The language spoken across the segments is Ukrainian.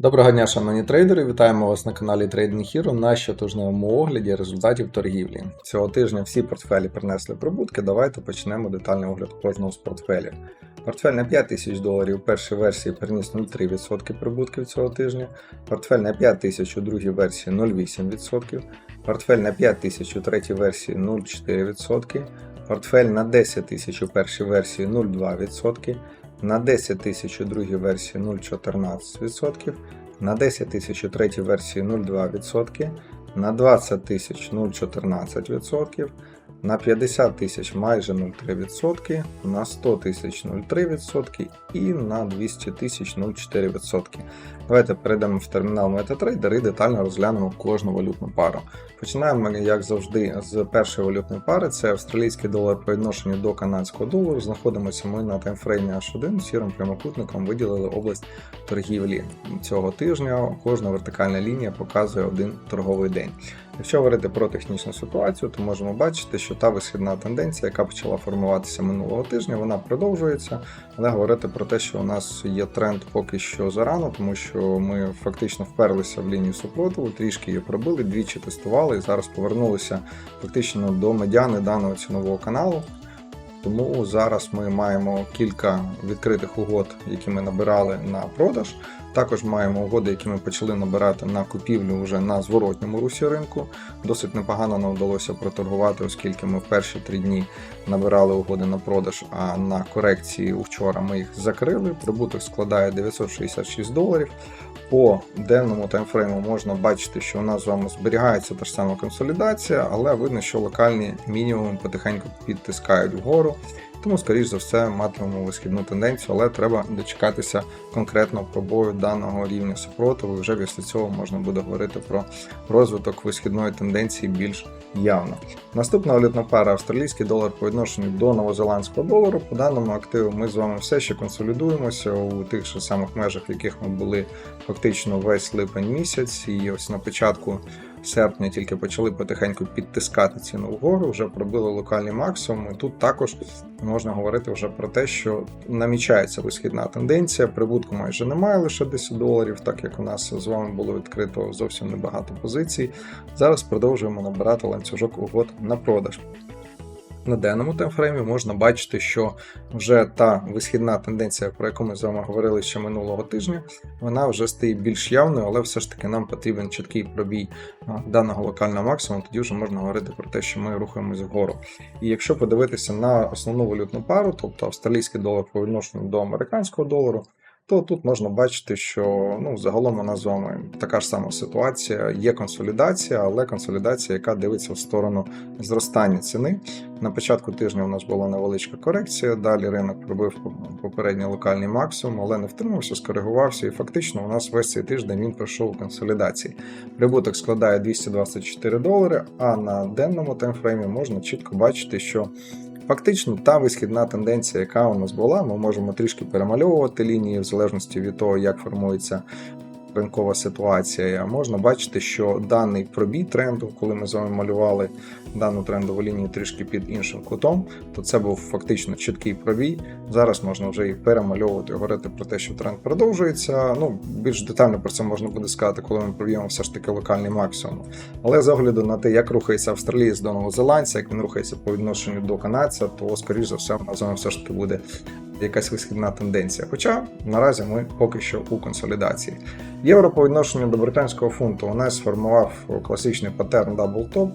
Доброго дня, шановні трейдери! Вітаємо вас на каналі Trading Hero на щотижневому огляді результатів торгівлі. Цього тижня всі портфелі принесли прибутки. Давайте почнемо детальний огляд кожного з портфелів. Портфель на 5 тисяч доларів у першій версії приніс 0,3% прибутків цього тижня. Портфель на 5 тисяч у другій версії 0,8%. Портфель на 5 тисяч у третій версії 0,4%. Портфель на 10 тисяч у першій версії 0,2%. На 10 тисяч у другій версії 0,14%, на 10 тисяч у третій версії 0,2%, на 20 тисяч 0,14%, на 50 тисяч майже 0,3%, на 100 тисяч 0,3% і на 200 тисяч 0,4%. Давайте перейдемо в термінал MetaTrader і детально розглянемо кожну валютну пару. Починаємо, як завжди, з першої валютної пари. Це австралійський долар по відношенню до канадського долару. Знаходимося ми на таймфреймі H1 сірим прямокутником виділили область торгівлі цього тижня. Кожна вертикальна лінія показує один торговий день. Якщо говорити про технічну ситуацію, то можемо бачити, що та висхідна тенденція, яка почала формуватися минулого тижня, вона продовжується. Але говорити про те, що у нас є тренд поки що зарано, тому що ми фактично вперлися в лінію супротиву, трішки її пробили, двічі тестували і зараз повернулися фактично до медіани даного цінового каналу. Тому зараз ми маємо кілька відкритих угод, які ми набирали на продаж. Також маємо угоди, які ми почали набирати на купівлю вже на зворотньому русі ринку. Досить непогано нам вдалося проторгувати, оскільки ми в перші три дні набирали угоди на продаж, а на корекції вчора ми їх закрили. Прибуток складає 966 доларів. По денному таймфрейму можна бачити, що у нас з вами зберігається та ж сама консолідація, але видно, що локальні мінімуми потихеньку підтискають вгору. Тому, скоріш за все, матимемо висхідну тенденцію, але треба дочекатися конкретно пробою даного рівня супротиву. Вже після цього можна буде говорити про розвиток висхідної тенденції більш явно. Наступна валютна пара австралійський долар по відношенню до новозеландського долару. По даному активу ми з вами все ще консолідуємося у тих же самих межах, в яких ми були фактично весь липень місяць, і ось на початку серпня тільки почали потихеньку підтискати ціну вгору, вже пробили локальні максимуми. Тут також можна говорити вже про те, що намічається висхідна тенденція. Прибутку майже немає, лише 10 доларів, так як у нас з вами було відкрито зовсім небагато позицій. Зараз продовжуємо набирати ланцюжок угод на продаж. На денному таймфреймі можна бачити, що вже та висхідна тенденція, про яку ми з вами говорили ще минулого тижня, вона вже стає більш явною, але все ж таки нам потрібен чіткий пробій даного локального максимуму, тоді вже можна говорити про те, що ми рухаємось вгору. І якщо подивитися на основну валютну пару, тобто австралійський долар по відношенню до американського долару, то тут можна бачити, що ну, загалом у нас з вами така ж сама ситуація. Є консолідація, але консолідація, яка дивиться в сторону зростання ціни. На початку тижня у нас була невеличка корекція. Далі ринок пробив попередній локальний максимум, але не втримався, скоригувався, і фактично у нас весь цей тиждень він пройшов у консолідації. Прибуток складає 224 долари, а на денному таймфреймі можна чітко бачити, що Фактично, та висхідна тенденція, яка у нас була, ми можемо трішки перемальовувати лінії в залежності від того, як формується ринкова ситуація. Можна бачити, що даний пробій тренду, коли ми з вами малювали дану трендову лінію трішки під іншим кутом, то це був фактично чіткий пробій. Зараз можна вже і перемальовувати, говорити про те, що тренд продовжується. Ну, більш детально про це можна буде сказати, коли ми проб'ємо все ж таки локальний максимум. Але з огляду на те, як рухається австралієць до новозеландця, як він рухається по відношенню до канадця, то скоріш за все, у нас все ж таки буде якась висхідна тенденція. Хоча наразі ми поки що у консолідації. Євро по відношенню до британського фунту у нас сформував класичний паттерн Top.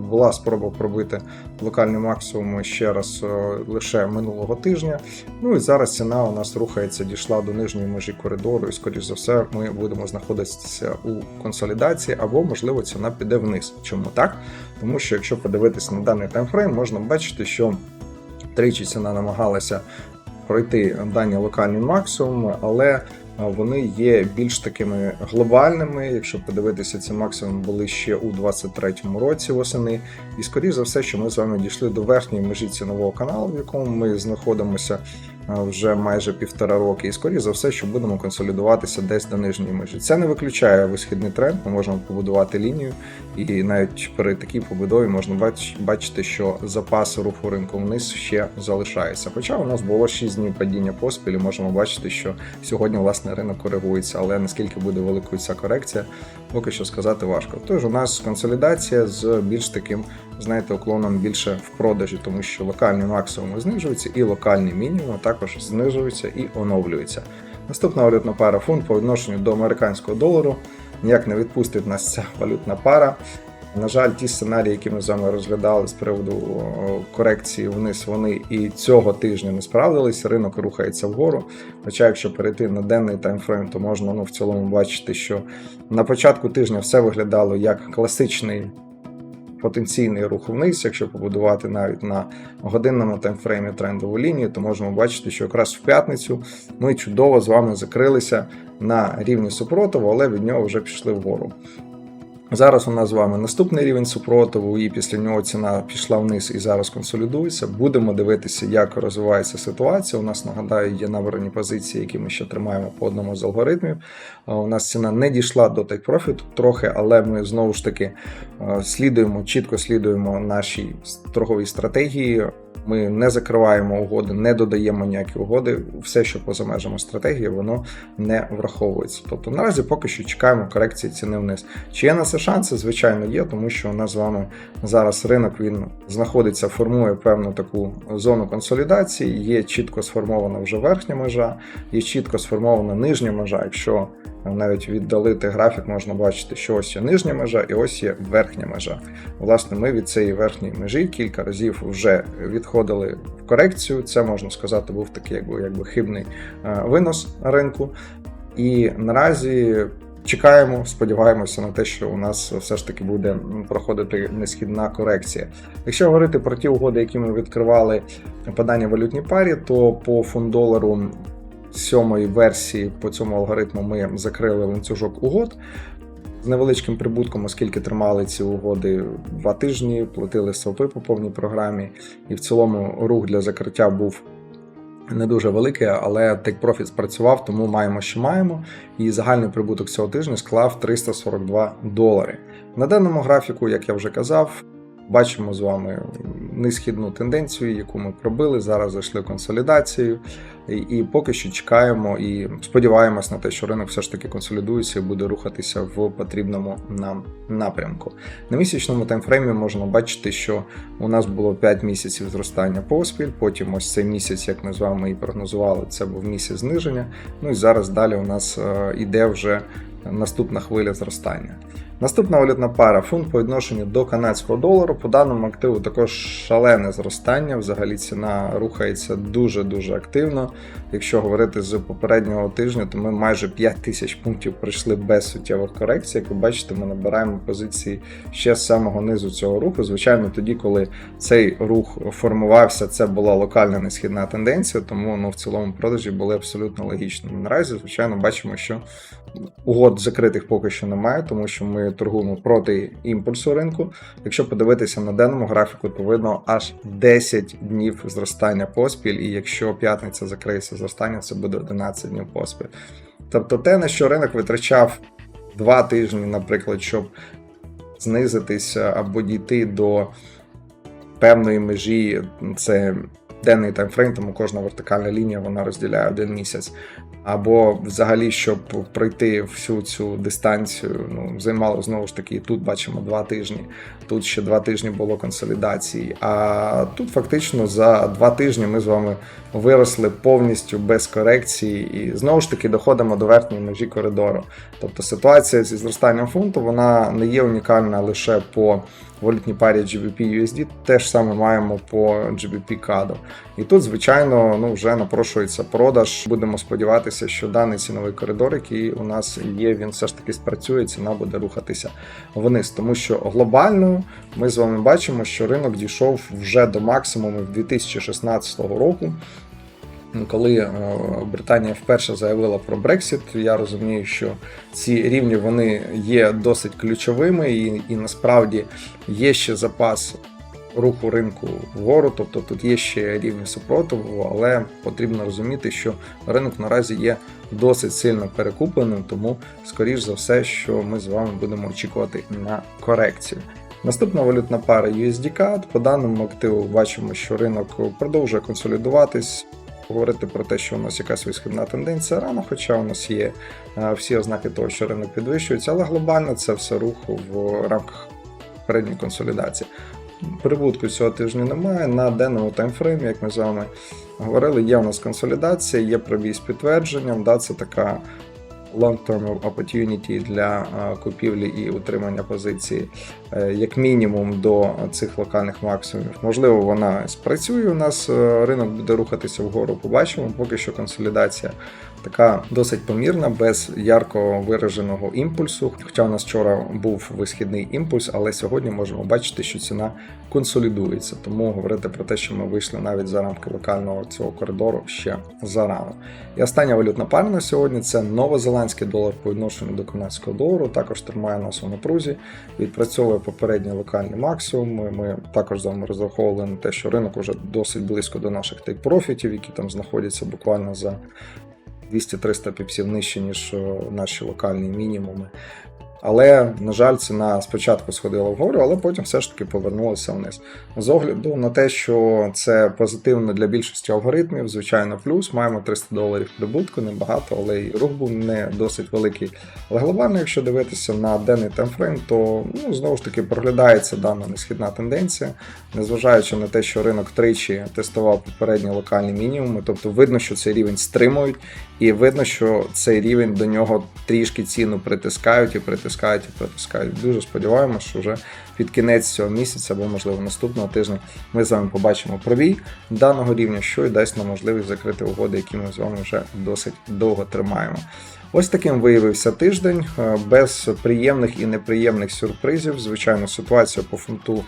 Була спроба пробити локальний максимум ще раз лише минулого тижня. Ну і зараз ціна у нас рухається, дійшла до нижньої межі коридору, і, скоріш за все, ми будемо знаходитися у консолідації, або, можливо, ціна піде вниз. Чому так? Тому що якщо подивитися на даний таймфрейм, можна бачити, що тричі ціна намагалася пройти дані локальні максимуми, але вони є більш такими глобальними. Якщо подивитися, ці максимуми були ще у 23-му році восени. І скоріш за все, що ми з вами дійшли до верхньої межі цінового каналу, в якому ми знаходимося вже майже півтора роки, і скоріше за все, що будемо консолідуватися десь до нижньої межі. Це не виключає висхідний тренд. Ми можемо побудувати лінію, і навіть при такій побудові можна бачити, що запас руху ринку вниз ще залишається. Хоча у нас було 6 днів падіння поспіль, і можемо бачити, що сьогодні власне ринок коригується, але наскільки буде великою ця корекція, поки що сказати важко. Тож у нас консолідація з більш таким, знаєте, уклоном більше в продажі, тому що локальні максимуми знижуються, і локальні мінімуми також знижуються і оновлюються. Наступна валютна пара фунт по відношенню до американського долару. Ніяк не відпустить нас ця валютна пара. На жаль, ті сценарії, які ми з вами розглядали з приводу корекції вниз, вони і цього тижня не справдились. Ринок рухається вгору. Хоча, якщо перейти на денний таймфрейм, то можна ну, в цілому бачити, що на початку тижня все виглядало як класичний потенційний рух вниз. Якщо побудувати навіть на годинному таймфреймі трендову лінію, то можемо бачити, що якраз в п'ятницю ми чудово з вами закрилися на рівні супротиву, але від нього вже пішли вгору. Зараз у нас з вами наступний рівень супротиву, і після нього ціна пішла вниз і зараз консолідується. Будемо дивитися, як розвивається ситуація. У нас нагадаю, є набрані позиції, які ми ще тримаємо по одному з алгоритмів. У нас ціна не дійшла до profit трохи, але ми знову ж таки слідуємо, чітко слідуємо нашій торговій стратегії. Ми не закриваємо угоди, не додаємо ніякі угоди. Все, що поза межами стратегії, воно не враховується. Тобто наразі поки що чекаємо корекції ціни вниз. Чи є на це шанси? Звичайно, є, тому що у нас з вами зараз ринок він знаходиться, формує певну таку зону консолідації. Є чітко сформована вже верхня межа, є чітко сформована нижня межа. Якщо навіть віддалити графік, можна бачити, що ось є нижня межа і ось є верхня межа. Власне, ми від цієї верхньої межі кілька разів вже відходили в корекцію. Це можна сказати, був такий якби, якби хибний е, винос ринку. І наразі чекаємо, сподіваємося на те, що у нас все ж таки буде проходити несхідна корекція. Якщо говорити про ті угоди, які ми відкривали падання валютній парі, то по фунт-долару сьомої версії по цьому алгоритму ми закрили ланцюжок угод. З невеличким прибутком, оскільки тримали ці угоди два тижні, платили СОПи по повній програмі, і в цілому рух для закриття був не дуже великий, але Take Profit спрацював, тому маємо, що маємо. І загальний прибуток цього тижня склав 342 долари. На даному графіку, як я вже казав, бачимо з вами несхідну тенденцію, яку ми пробили. Зараз зайшли консолідацію, і, і поки що чекаємо і сподіваємось на те, що ринок все ж таки консолідується і буде рухатися в потрібному нам напрямку. На місячному таймфреймі можна бачити, що у нас було 5 місяців зростання поспіль. Потім ось цей місяць, як ми з вами і прогнозували, це був місяць зниження. Ну і зараз далі у нас е, іде вже наступна хвиля зростання. Наступна валютна пара фунт по відношенню до канадського долару. По даному активу також шалене зростання. Взагалі ціна рухається дуже-дуже активно. Якщо говорити з попереднього тижня, то ми майже 5 тисяч пунктів пройшли без суттєвих корекцій. Як ви бачите, ми набираємо позиції ще з самого низу цього руху. Звичайно, тоді, коли цей рух формувався, це була локальна несхідна тенденція, тому ну, в цілому продажі були абсолютно логічними. Наразі, звичайно, бачимо, що угод закритих поки що немає, тому що ми торгуємо проти імпульсу ринку. Якщо подивитися на денному графіку, то видно аж 10 днів зростання поспіль, і якщо п'ятниця закриється зростання, це буде 11 днів поспіль. Тобто те, на що ринок витрачав 2 тижні, наприклад, щоб знизитися або дійти до певної межі, це денний таймфрейм, тому кожна вертикальна лінія вона розділяє один місяць. Або взагалі, щоб пройти всю цю дистанцію, ну займало знову ж таки. Тут бачимо два тижні. Тут ще два тижні було консолідації. А тут фактично за два тижні ми з вами виросли повністю без корекції, і знову ж таки доходимо до верхньої межі коридору. Тобто ситуація зі зростанням фунту вона не є унікальна лише по валютній парі GBP USD, теж саме маємо по GBP CAD. І тут, звичайно, ну вже напрошується продаж. Будемо сподіватися, що даний ціновий коридор, який у нас є, він все ж таки спрацює, ціна буде рухатися вниз. Тому що глобально ми з вами бачимо, що ринок дійшов вже до максимуму 2016 року. Коли е, Британія вперше заявила про Брексит, я розумію, що ці рівні вони є досить ключовими, і, і насправді є ще запас руху ринку вгору, тобто тут є ще рівні супротиву, але потрібно розуміти, що ринок наразі є досить сильно перекупленим, тому, скоріш за все, що ми з вами будемо очікувати на корекцію. Наступна валютна пара USD-CAD. По даному активу бачимо, що ринок продовжує консолідуватись. Говорити про те, що у нас якась висхідна тенденція рано, хоча у нас є е, всі ознаки того, що ринок підвищується, але глобально це все рух в рамках передньої консолідації. Прибутку цього тижня немає. На денному таймфреймі, як ми з вами говорили, є у нас консолідація, є пробій з підтвердженням. Да, це така long-term opportunity для е, купівлі і утримання позиції, е, як мінімум до цих локальних максимумів. Можливо, вона спрацює. У нас е, ринок буде рухатися вгору. Побачимо. Поки що консолідація така досить помірна, без ярко вираженого імпульсу. Хоча у нас вчора був висхідний імпульс, але сьогодні можемо бачити, що ціна консолідується. Тому говорити про те, що ми вийшли навіть за рамки локального цього коридору ще зарано. І остання валютна пара на сьогодні це новозеландський долар по відношенню до канадського долару. Також тримає нас у напрузі, відпрацьовує попередні локальні максимуми. Ми також з вами розраховували на те, що ринок вже досить близько до наших тейк-профітів, які там знаходяться буквально за 200-300 піпсів нижче, ніж е, наші локальні мінімуми. Але, на жаль, ціна спочатку сходила вгору, але потім все ж таки повернулася вниз. З огляду на те, що це позитивно для більшості алгоритмів, звичайно, плюс. Маємо 300 доларів прибутку, небагато, але і рух був не досить великий. Але глобально, якщо дивитися на денний таймфрейм, то ну, знову ж таки проглядається дана несхідна тенденція, незважаючи на те, що ринок тричі тестував попередні локальні мінімуми, тобто видно, що цей рівень стримують, і видно, що цей рівень до нього трішки ціну притискають і притискають і притискають. Дуже сподіваємося, що вже під кінець цього місяця або, можливо, наступного тижня ми з вами побачимо пробій даного рівня, що і дасть нам можливість закрити угоди, які ми з вами вже досить довго тримаємо. Ось таким виявився тиждень, е, без приємних і неприємних сюрпризів. Звичайно, ситуація по фунту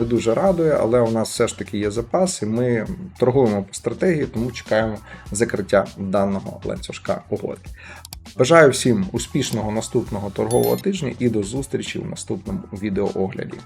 не дуже радує, але у нас все ж таки є запас, і ми торгуємо по стратегії, тому чекаємо закриття даного ланцюжка угоди. Бажаю всім успішного наступного торгового тижня і до зустрічі в наступному відеоогляді.